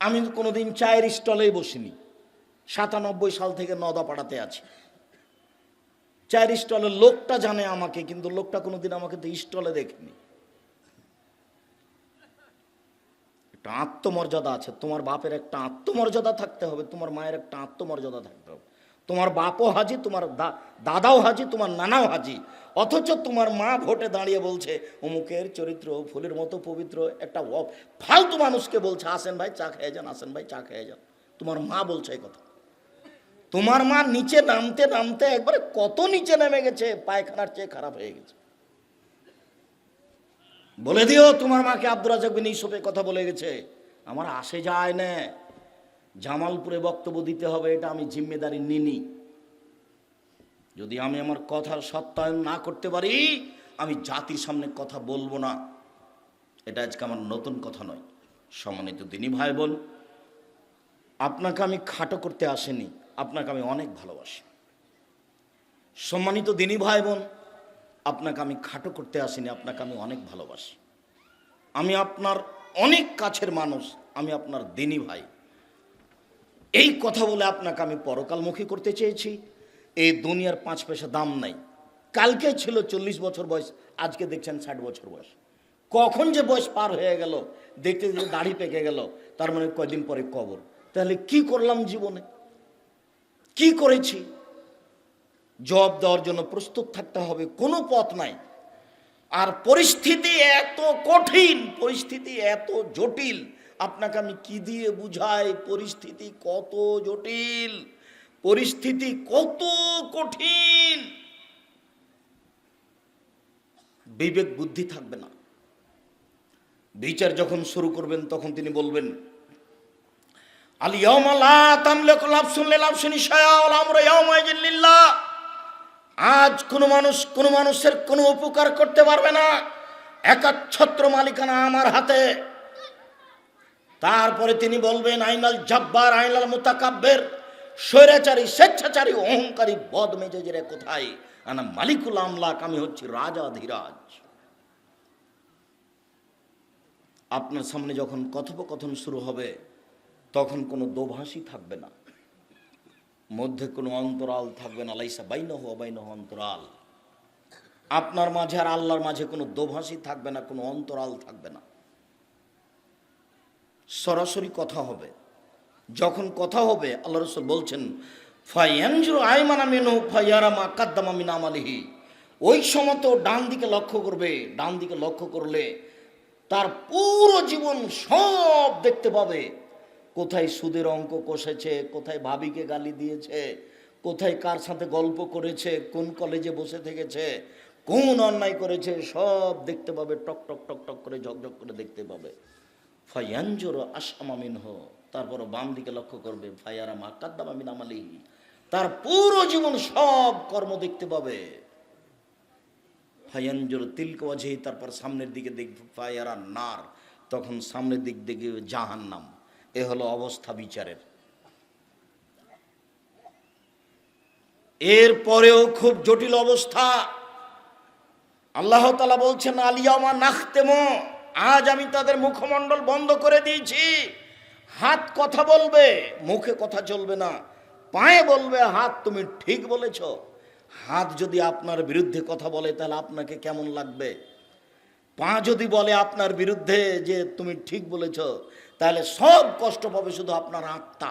আমি কোনোদিন চায়ের স্টলেই বসিনি। সাতানব্বই সাল থেকে নদা পাড়াতে আছি। চায়ের স্টলের লোকটা জানে আমাকে, কিন্তু লোকটা কোনোদিন আমাকে তো স্টলে দেখেনি। একটা আত্মমর্যাদা আছে। তোমার বাপের একটা আত্মমর্যাদা থাকতে হবে, তোমার মায়ের একটা আত্মমর্যাদা থাকতে হবে। তোমার বাপও হাজি, তোমার দাদাও হাজি, তোমার নানাও হাজি। অথচ তোমার মা ভোটে দাঁড়িয়ে বলছে, অমুকের চরিত্র ফুলের মতো পবিত্র, একটা ফালতু মানুষকে বলছে, আসেন ভাই, চা খেয়ে যান, আসেন ভাই, চা খেয়ে যান। তোমার মা বলছে এই কথা। তোমার মা নিচে নামতে নামতে একবারে কত নিচে নেমে গেছে, পায়খানার চেয়ে খারাপ হয়ে গেছে। বলে দিও, তোমার মাকে আব্দুল রাজাক বিন ইসুফে কথা বলে গেছে। আমার আসে যায় না। জামালপুরে বক্তব্য দিতে হবে, এটা আমি জিম্মেদারি নিনি। যদি আমি আমার কথার সত্যায়ন না করতে পারি, আমি জাতির সামনে কথা বলব না। এটা আজকে আমার নতুন কথা নয়। সম্মানিত দিনই ভাই বোন আপনাকে আমি খাটো করতে আসেনি, আপনাকে আমি অনেক ভালোবাসি। সম্মানিত দিনী ভাই বোন আপনাকে আমি খাটো করতে আসিনি, আপনাকে আমি অনেক ভালোবাসি। আমি আপনার অনেক কাছের মানুষ, আমি আপনার দিনী ভাই। এই কথা বলে আপনাকে আমি পরকালমুখী করতে চেয়েছি। এই দুনিয়ার পাঁচ পয়সা দাম নাই। কালকে ছিল চল্লিশ বছর বয়স, আজকে দেখছেন ষাট বছর বয়স। কখন যে বয়স পার হয়ে গেল, দেখতে দেখতে দাড়ি পেকে গেল, তার মানে কয়দিন পরে কবর। তাহলে কি করলাম জীবনে? কি করেছি? জবাব দেওয়ার জন্য প্রস্তুত থাকতে হবে, কোনো পথ নাই। আর পরিস্থিতি এত কঠিন, পরিস্থিতি এত জটিল আপনাকে আমি কি দিয়ে বুঝাই? পরিস্থিতি কত জটিল। পরিস্থিতি কত কঠিন। বিবেক বুদ্ধি থাকবে না। বিচার যখন শুরু করবেন, তখন তিনি বলবেন আজ কোনো মানুষ কোনো মানুষের কোনো উপকার করতে পারবে না। একাচ্ছত্র মালিকানা আমার হাতে। তারপরে তিনি বলবেন, আইনাল জব্বার, আইনাল মুতাকাব্বের, স্বৈরাচারী, স্বেচ্ছাচারী, অহংকারী বদ মেজেজেরা কোথায়? আনা মালিকুল আমলাক, আমি হচ্ছি রাজা ধীরাজ। আপনার সামনে যখন কথোপকথন শুরু হবে, তখন কোনো দোভাষী থাকবে না। মধ্যে কোনো অন্তরাল থাকবে না। লাইসা বাইনহ অবাইনহ অন্তরাল। আপনার মাঝে আর আল্লাহর মাঝে কোনো দোভাষী থাকবে না, কোনো অন্তরাল থাকবে না। সরাসরি কথা হবে। যখন কথা হবে আল্লাহ রসুল বলছেন, ফাইয়ানজুর আইমানা মেনু ফাইয়ারামা কাদ্দামা মিনাম আলিহি ওই সময় তো ডান দিকে লক্ষ্য করবে, ডান দিকে লক্ষ্য করলে তার পুরো জীবন সব দেখতে পাবে। কোথায় সুদের অঙ্ক কষেছে, কোথায় ভাবিকে গালি দিয়েছে, কোথায় কার সাথে গল্প করেছে, কোন কলেজে বসে থেকেছে, কোন অন্যায় করেছে, সব দেখতে পাবে, টক টক টক টক করে, ঝকঝক করে দেখতে পাবে। ফাইয়ানজোর আসামামিন হো তারপর বাম দিকে লক্ষ্য করবে ফায়ারা মা আমালি। তার পুরো জীবন সব কর্ম দেখতে পাবে। ফায়ানজোর তিলক ওয়াজহি, তারপর সামনের দিকে দেখবে ফায়ারা নার। তখন সামনের দিক দেখবে জাহান্নাম। এ হলো অবস্থা বিচারের। এর পরেও খুব জটিল অবস্থা। আল্লাহ তালা বলছেন আলিয়ামা নাখতেমো। আজ আমি তাদের মুখমণ্ডল বন্ধ করে দিয়েছি। হাত কথা বলবে, মুখে কথা চলবে না, পায়ে বলবে, হাত তুমি ঠিক বলেছ। হাত যদি আপনার বিরুদ্ধে কথা বলে, তাহলে আপনাকে কেমন লাগবে? পা যদি বলে আপনার বিরুদ্ধে যে তুমি ঠিক বলেছ, তাহলে সব কষ্ট পাবে শুধু আপনার আত্মা।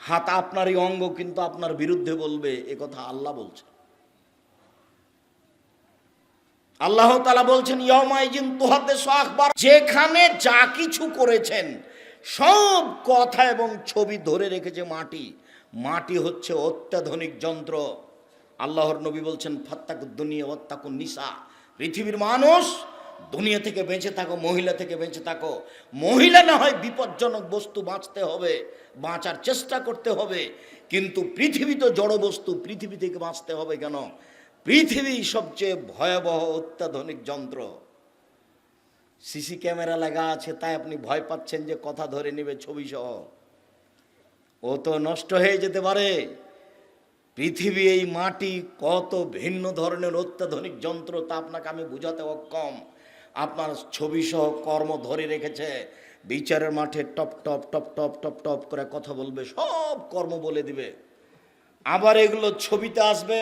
হাত আপনারই অঙ্গ, কিন্তু আপনার বিরুদ্ধে বলবে, এ কথা আল্লাহ বলছে আল্লাহ তালা বলছেন ইয়মাইজিন তোহাতে আখবার। যেখানে যা কিছু করেছেন, সব কথা এবং ছবি ধরে রেখেছে মাটি। মাটি হচ্ছে অত্যাধুনিক যন্ত্র। আল্লাহর নবী বলছেন, ফাত্তাক দুনিয়া অত্তাকুন নিসা। পৃথিবীর মানুষ, দুনিয়া থেকে বেঁচে থাকো, মহিলা থেকে বেঁচে থাকো। মহিলা না হয় বিপজ্জনক বস্তু বাঁচতে হবে, বাঁচার চেষ্টা করতে হবে। কিন্তু পৃথিবী তো জড় বস্তু, পৃথিবী থেকে বাঁচতে হবে কেন? পৃথিবী সবচেয়ে ভয়াবহ অত্যাধুনিক যন্ত্র। সিসি ক্যামেরা লাগা আছে, তাই আপনি ভয় পাচ্ছেন যে কথা ধরে নেবে ছবি সহ ও তো নষ্ট হয়ে যেতে পারে। পৃথিবী এই মাটি কত ভিন্ন ধরনের অত্যাধুনিক যন্ত্র তা আপনাকে আমি বুঝাতে অক্ষম আপনার ছবি সহ কর্ম ধরে রেখেছে। বিচারের মাঠে টপ টপ টপ টপ টপ টপ করে কথা বলবে, সব কর্ম বলে দিবে। আবার এগুলো ছবিতে আসবে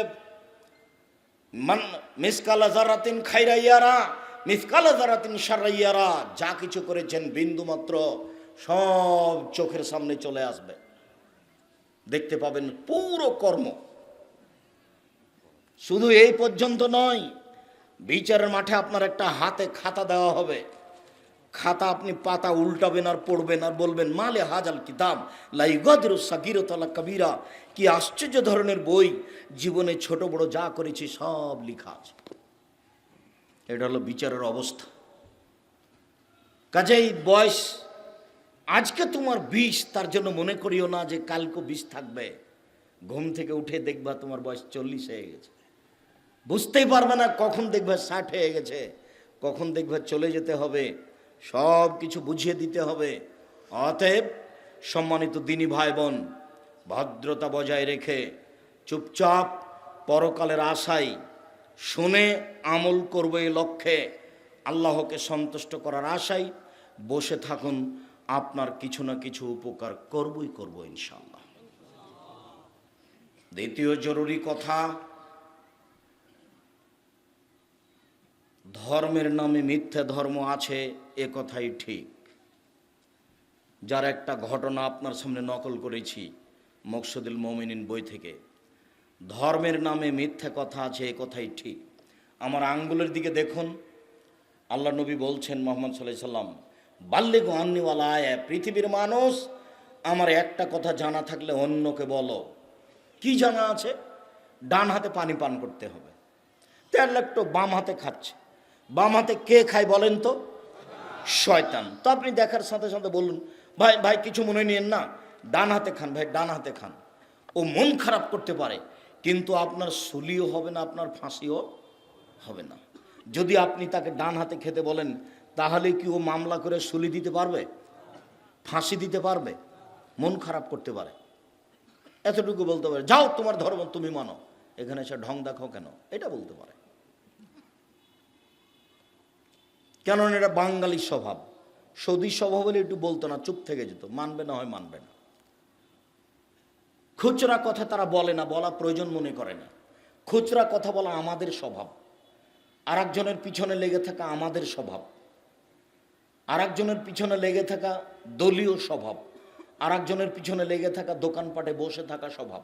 মান মিসকালা জারাতিন খাইরাইয়ারা মিসকালা জারাতিন সারাইয়ারা যা কিছু করেছেন বিন্দু মাত্র সব চোখের সামনে চলে আসবে। দেখতে পাবেন পুরো কর্ম। শুধু এই পর্যন্ত নয়, বিচারের মাঠে আপনার একটা হাতে খাতা দেওয়া হবে। খাতা আপনি পাতা উল্টাবেন আর পড়বেন আর বলবেন, মালে হাজাল কিতাব লাই গদর সাকিরতলা কবিরা। কি আশ্চর্য ধরনের বই, জীবনে ছোট বড় যা করেছি সব লেখা আছে। এটা হলো বিচারের অবস্থা। কাজেই বয়স, আজকে তোমার বিষ, তার জন্য মনে করিও না যে কালকে বিষ থাকবে। ঘুম থেকে উঠে দেখবা তোমার বয়স চল্লিশ হয়ে গেছে। বুঝতেই পারবে না কখন দেখবে ষাট হয়ে গেছে, কখন দেখবে চলে যেতে হবে। সব কিছু বুঝিয়ে দিতে হবে। অতএব সম্মানিত দিনী ভাই বোন ভদ্রতা বজায় রেখে চুপচাপ পরকালের আশায় শুনে আমল করবে এই লক্ষ্যে আল্লাহকে সন্তুষ্ট করার আশায় বসে থাকুন। আপনার কিছু না কিছু উপকার করবই করব ইনশাল্লাহ দ্বিতীয় জরুরি কথা ধর্মের নামে মিথ্যে ধর্ম আছে, এ কথাই ঠিক। যার একটা ঘটনা আপনার সামনে নকল করেছি, মকসুদুল মমিনিন বই থেকে। ধর্মের নামে মিথ্যে কথা আছে, এ কথাই ঠিক। আমার আঙ্গুলের দিকে দেখুন, আল্লাহ নবী বলছেন মোহাম্মদ সাল্লাহ সাল্লাম বাল্যে আন্নিওয়ালা আয় পৃথিবীর মানুষ, আমার একটা কথা জানা থাকলে অন্যকে বলো। কি জানা আছে? ডান হাতে পানি পান করতে হবে। তেল একটু বাম হাতে খাচ্ছে। বাম হাতে কে খায় বলেন তো? শয়তান। তো আপনি দেখার সাথে সাথে বলুন, ভাই ভাই, কিছু মনে নিয়েন না। ডান হাতে খান, ভাই, ডান হাতে খান। ও মন খারাপ করতে পারে, কিন্তু আপনার সুলিও হবে না, আপনার ফাঁসিও হবে না। যদি আপনি তাকে ডান হাতে খেতে বলেন, তাহলে কি ও মামলা করে সুলি দিতে পারবে? ফাঁসি দিতে পারবে? মন খারাপ করতে পারে। এতটুকু বলতে পারে, যাও তোমার ধর্ম, তুমি মানো। এখানে এসে ঢং দেখো কেন? এটা বলতে পারে। কেননা এটা বাঙালির স্বভাব। সৌদি স্বভাব হলে একটু বলতো না, চুপ থেকে যেত, মানবে না হয় মানবে না। খুচরা কথা তারা বলে না, বলা প্রয়োজন মনে করে না। খুচরা কথা বলা আমাদের স্বভাব। আর একজনের পিছনে লেগে থাকা আমাদের স্বভাব। আর একজনের পিছনে লেগে থাকা দলীয় স্বভাব। আর একজনের পিছনে লেগে থাকা দোকানপাটে বসে থাকা স্বভাব।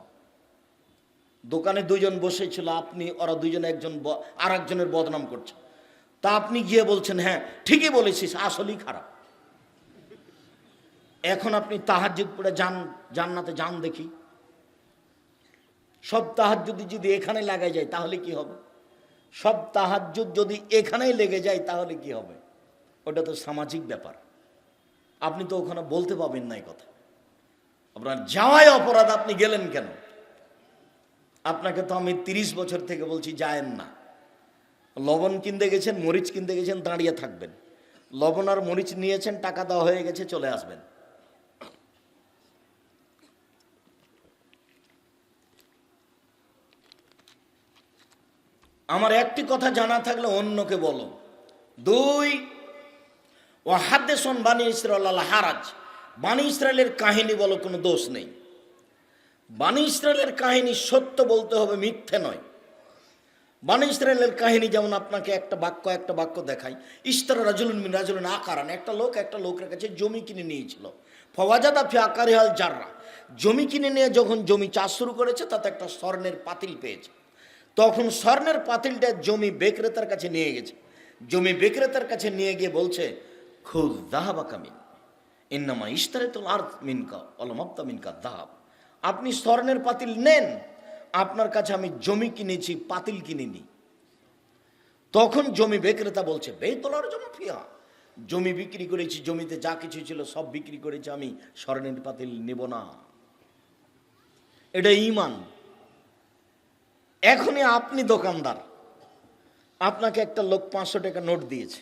দোকানে দুজন বসেছিল, আপনি, ওরা দুজনে, একজন আর একজনের বদনাম করছে। তা আপনি গিয়ে বলছেন হ্যাঁ ঠিকই বলেছিস, আসলেই খারাপ। এখন আপনি তাহাজ্জুদ পড়ে যান, জান্নাতে যান দেখি। সব তাহাজ্জুদ যদি এখানে লাগাই যায়, তাহলে কি হবে? সব তাহাজ্জুদ যদি এখানেই লেগে যায়, তাহলে কি হবে? ওটা তো সামাজিক ব্যাপার। আপনি তো ওখানে বলতে পাবেন না এই কথা। আপনার যাওয়াই অপরাধ, আপনি গেলেন কেন? আপনাকে তো আমি তিরিশ বছর থেকে বলছি, যায়েন না। লবণ কিনতে গেছেন, মরিচ কিনতে গেছেন, দাঁড়িয়ে থাকবেন। লবণ আর মরিচ নিয়েছেন, টাকা দেওয়া হয়ে গেছে, চলে আসবেন। আমার একটি কথা জানা থাকলে অন্যকে বলো। দুই, ও হাদ্দেশন বাণী ইসরাল হারাজ। বাণী ইসরায়েলের কাহিনী বলো, কোনো দোষ নেই। বাণী ইসরায়েলের কাহিনী সত্য বলতে হবে, মিথ্যে নয়। বাণী ইসরায়েলের কাহিনী যেমন আপনাকে একটা বাক্য একটা বাক্য দেখাই। ইস্তারা রাজুলুন মিন রাজুলুন আকারান, একটা লোক একটা লোকের কাছে জমি কিনে নিয়েছিল। ফওয়াজাদা ফি আকারিহাল জাররা। জমি কিনে নিয়ে যখন জমি চাষ শুরু করেছে, তাতে একটা স্বর্ণের পাতিল পেয়েছে। তখন স্বর্ণের পাতিলটা জমি বিক্রেতার কাছে নিয়ে গেছে। জমি বিক্রেতার কাছে নিয়ে গিয়ে বলছে, খুদ দাহাবা কামিন ইন্নামা ইস্তারে তো আর মিনকা অলমাপ্তা মিনকা দাহাব। আপনি স্বর্ণের পাতিল নেন আপনার কাছে আমি জমি কিনেছি, পাতিল কিনিনি। তখন জমি বিক্রেতা বলছে, বেতলার জমা ফিয়া। জমি বিক্রি করেছি, জমিতে যা কিছু ছিল সব বিক্রি করেছি, আমি স্বর্ণের পাতিল নেব না। এটা ইমান এখনই আপনি দোকানদার, আপনাকে একটা লোক পাঁচশো টাকা নোট দিয়েছে।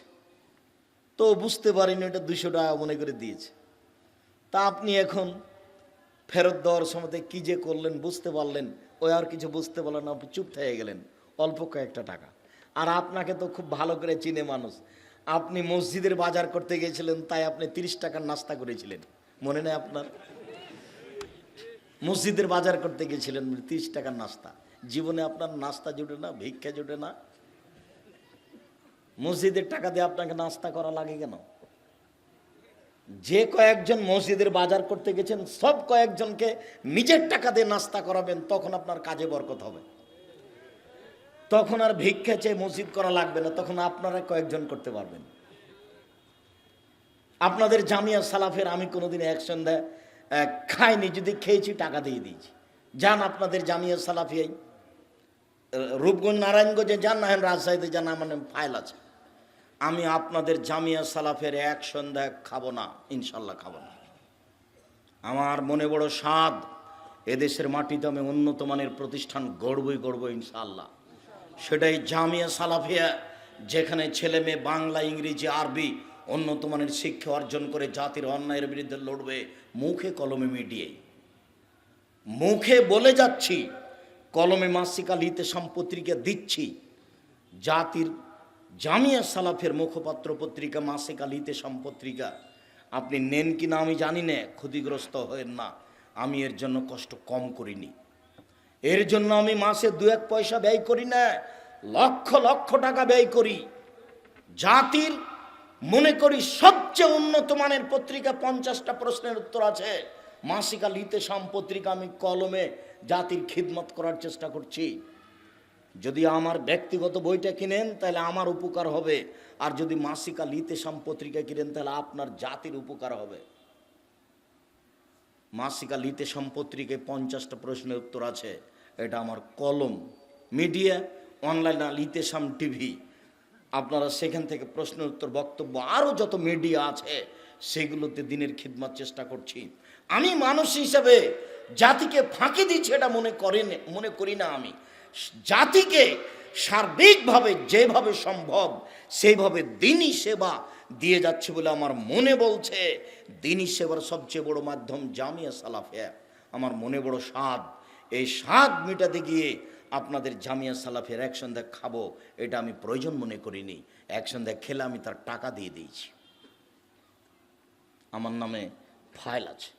তো বুঝতে পারেনি ওটা দুশো টাকা মনে করে দিয়েছে। তা আপনি এখন ফেরত দেওয়ার সময় কি যে করলেন, বুঝতে পারলেন ওই আর কিছু বুঝতে পারলেন না, চুপ থেকে গেলেন, অল্প কয়েকটা টাকা। আর আপনাকে তো খুব ভালো করে চিনে মানুষ। আপনি মসজিদের বাজার করতে গেছিলেন তাই আপনি তিরিশ টাকার নাস্তা করেছিলেন। মনে নেই আপনার? মসজিদের বাজার করতে গেছিলেন তিরিশ টাকার নাস্তা। জীবনে আপনার নাস্তা জুটে না, ভিক্ষা জুটে না? মসজিদের টাকা দিয়ে আপনাকে নাস্তা করা লাগে কেন? যে কয়েকজন মসজিদের বাজার করতে গেছেন সব কয়েকজনকে নিজের টাকা দিয়ে নাস্তা করাবেন তখন আপনার কাজে বরকত হবে। তখন আর ভিক্ষা চেয়ে মসজিদ করা লাগবে না তখন আপনারা কয়েকজন করতে পারবেন। আপনাদের জামিয়া সালাফের আমি কোনোদিন এক সন্ধ্যায় আহ, খাইনি যদি খেয়েছি টাকা দিয়ে দিয়েছি। যান আপনাদের জামিয়া সালাফিয়াই। রূপগঞ্জ নারায়ণগঞ্জে যান না রাজশাহীতে যান আমার ফাইল আছে। আমি আপনাদের জামিয়া সালাফের এক সন্ধ্যায় খাব না, ইনশাল্লাহ খাব না। আমার মনে বড় স্বাদ, এদেশের মাটিতে আমি উন্নত মানের প্রতিষ্ঠান গড়বই গড়ব, ইনশাল্লাহ। সেটাই জামিয়া সালাফিয়া, যেখানে ছেলে মেয়ে বাংলা, ইংরেজি, আরবি উন্নত মানের শিক্ষা অর্জন করে জাতির অন্যায়ের বিরুদ্ধে লড়বে, মুখে কলমে মিডিয়ে মুখে বলে যাচ্ছি, কলমে মাসিকা লিতে সম্পত্রিকা দিচ্ছি, জাতির জামিয়া সালাফের মুখপাত্র পত্রিকা, মাসিকা লিতে সম্পত্রিকা। আপনি নেন কি না আমি জানি না, ক্ষতিগ্রস্ত হয়েন না। আমি এর জন্য কষ্ট কম করিনি। এর জন্য আমি মাসে দু এক পয়সা ব্যয় করি না, লক্ষ লক্ষ টাকা ব্যয় করি। জাতির মনে করি সবচেয়ে উন্নত মানের পত্রিকা, পঞ্চাশটা প্রশ্নের উত্তর আছে। মাসিকা লিতে সাম পত্রিকা আমি কলমে জাতির খিদমত করার চেষ্টা করছি। যদি আমার ব্যক্তিগত বইটা কিনেন, তাহলে আমার উপকার হবে। আর যদি মাসিকা লিতে সাম পত্রিকা কিনেন, তাহলে আপনার জাতির উপকার হবে। মাসিকা লিতে সাম পত্রিকায় পঞ্চাশটা প্রশ্নের উত্তর আছে। এটা আমার কলম, মিডিয়া, অনলাইন লিতে সাম টিভি। আপনারা সেখান থেকে প্রশ্নের উত্তর, বক্তব্য, আরও যত মিডিয়া আছে, সেগুলোতে দিনের খিদমার চেষ্টা করছি। আমি মানুষ হিসাবে জাতিকে ফাঁকি দিচ্ছি এটা মনে করি না- মনে করি না আমি। জাতিকে সার্বিকভাবে যেভাবে সম্ভব, সেইভাবে দিনই সেবা দিয়ে যাচ্ছে বলে আমার মনে বলছে। দিনই সেবার সবচেয়ে বড় মাধ্যম জামিয়া সালাফিয়া আমার মনে বড় স্বাদ। এই স্বাদ মেটাতে গিয়ে আপনাদের জামিয়া সালাফের এক সন্ধ্যা খাব, এটা আমি প্রয়োজন মনে করিনি। এক সন্ধ্যা খেলে আমি তার টাকা দিয়ে দিয়েছি। আমার নামে ফাইল আছে।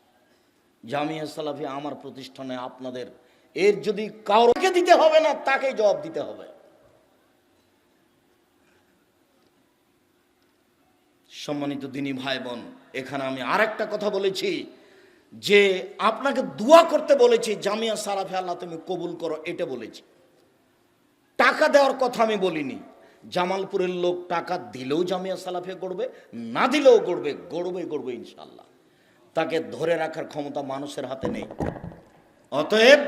জামিয়া সালাফি আমার প্রতিষ্ঠানে আপনাদের এর যদি কাউকে দিতে হবে না তাকে জবাব দিতে হবে। সম্মানিত দিনী ভাই বোন এখানে আমি আরেকটা কথা বলেছি, যে আপনাকে দোয়া করতে বলেছি, জামিয়া সালাফে আল্লাহ তুমি কবুল করো, এটা বলেছি। টাকা দেওয়ার কথা আমি বলিনি। জামালপুরের লোক টাকা দিলেও জামিয়া সালাফে গড়বে, না দিলেও গড়বে গড়বে গড়বে ইনশাল্লাহ তাকে ধরে রাখার ক্ষমতা মানুষের হাতে নেই। অতএব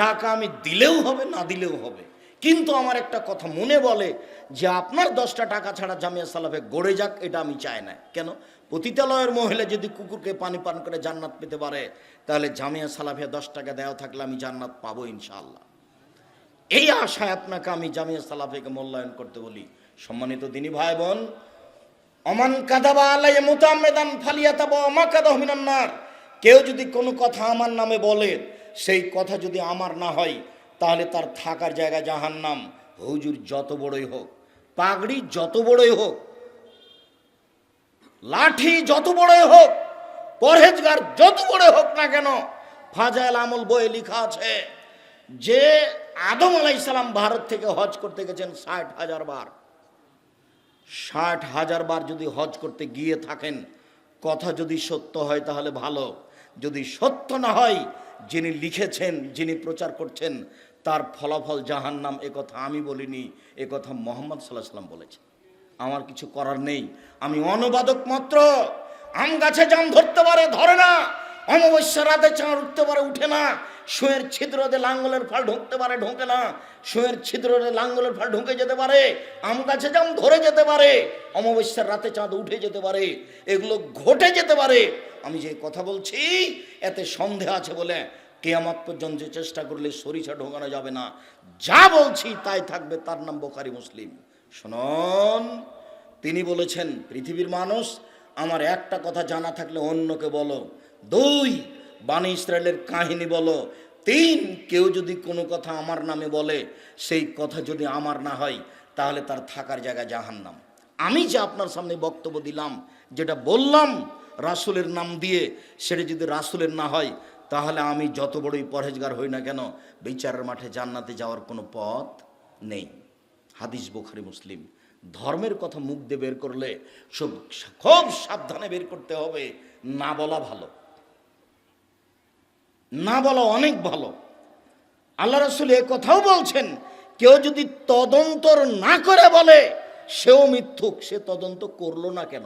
টাকা আমি দিলেও হবে, না দিলেও হবে। কিন্তু আমার একটা কথা মনে বলে যে আপনার দশটা টাকা ছাড়া জামিয়া সালাফে গড়ে যাক, এটা আমি চাই না। কেন? পতিতালয়ের মহিলা যদি কুকুরকে পানি পান করে জান্নাত পেতে পারে, তাহলে জামিয়া সালাফে দশ টাকা দেওয়া থাকলে আমি জান্নাত পাবো ইনশাআল্লাহ। এই আশায় আপনাকে আমি জামিয়া সালাফেকে মূল্যায়ন করতে বলি। সম্মানিত দিনী ভাই বোন অমান কাদাবা আলাই মুতামেদান ফালিয়াতাবা অমা কাদাহ মিনান্নার কেউ যদি কোনো কথা আমার নামে বলে সেই কথা যদি আমার না হয়, তাহলে তার থাকার জায়গা জাহান্নাম। হুজুর যত বড়ই হোক, পাগড়ি যত বড়ই হোক, লাঠি যত বড়ই হোক, পরহেজগার যত বড় হোক না কেন, ফাজাইল আমল বইয়ে লেখা আছে, যে আদম আলাইসালাম ভারত থেকে হজ করতে গেছেন ষাট হাজার বার। ষাট হাজার বার যদি হজ করতে গিয়ে থাকেন, কথা যদি সত্য হয় তাহলে ভালো, যদি সত্য না হয় যিনি লিখেছেন, যিনি প্রচার করছেন, তার ফলাফল জাহান্নাম, এ কথা আমি বলিনি কথা মোহাম্মদ সাল্লাহ সাল্লাম বলেছেন। আমার কিছু করার নেই। আমি অনুবাদক মাত্র। আম গাছে জাম ধরতে পারে, ধরে না। অমাবস্যা রাতে চাঁদ উঠতে পারে, উঠে না। শুয়ের ছিদ্রতে লাঙ্গলের ফল ঢুকতে পারে, ঢোকে না। শুয়ের ছিদ্রতে লাঙ্গলের ফল ঢুকে যেতে পারে। আম গাছে জাম ধরে যেতে পারে। অমাবস্যার রাতে চাঁদ উঠে যেতে পারে। এগুলো ঘটে যেতে পারে। আমি যে কথা বলছি, এতে সন্দেহ আছে বলে কেয়ামত পর্যন্ত চেষ্টা করলে সরিষা ঢোকানো যাবে না। যা বলছি তাই থাকবে, তার নাম বোকারি মুসলিম। শুনুন, তিনি বলেছেন, পৃথিবীর মানুষ, আমার একটা কথা জানা থাকলে অন্যকে বলো। দুই বাণী ইসরায়েলের কাহিনী বলো। তিন, কেউ যদি কোনো কথা আমার নামে বলে, সেই কথা যদি আমার না হয়, তাহলে তার থাকার জায়গা জাহান্নাম। আমি যে আপনার সামনে বক্তব্য দিলাম, যেটা বললাম রাসুলের নাম দিয়ে সেটা যদি রাসুলের না হয়, তাহলে আমি যত বড়ই পরহেজগার হই না কেন, বিচারের মাঠে জান্নাতে যাওয়ার কোনো পথ নেই। হাদিস বুখারি, মুসলিম। ধর্মের কথা মুখ দিয়ে বের করলে সব খুব সাবধানে বের করতে হবে। না বলা ভালো। না বলা অনেক ভালো। আল্লাহ রসুল এ কথাও বলছেন, কেউ যদি তদন্তর না করে বলে, সেও মিথ্যুক, সে তদন্ত করল না কেন?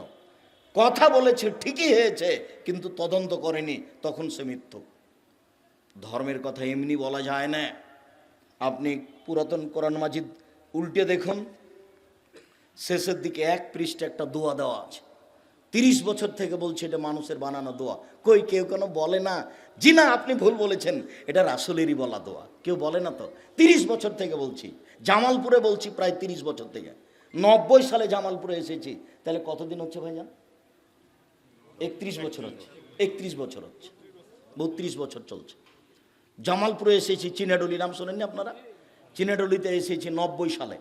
কথা বলেছে, ঠিকই হয়েছে, কিন্তু তদন্ত করেনি, তখন সে মিথ্যুক ধর্মের কথা এমনি বলা যায় না। আপনি পুরাতন কোরআন মাজিদ উল্টে দেখুন, শেষের দিকে এক পৃষ্ঠে একটা দোয়া দেওয়া আছে। তিরিশ বছর থেকে বলছে এটা মানুষের বানানো দোয়া। কই, কেউ কেন বলে না? জি না, আপনি ভুল বলেছেন, এটা রাসুলেরই বলা দোয়া। কেউ বলে না তো? তিরিশ বছর থেকে বলছি, জামালপুরে বলছি প্রায় তিরিশ বছর থেকে। নব্বই সালে জামালপুরে এসেছি। তাহলে কতদিন হচ্ছে ভাইজান? একত্রিশ বছর হচ্ছে, একত্রিশ বছর হচ্ছে, বত্রিশ বছর চলছে। জামালপুরে এসেছি চিনাডলি নাম শোনেননি আপনারা? চিনাডলিতে এসেছি নব্বই সালে।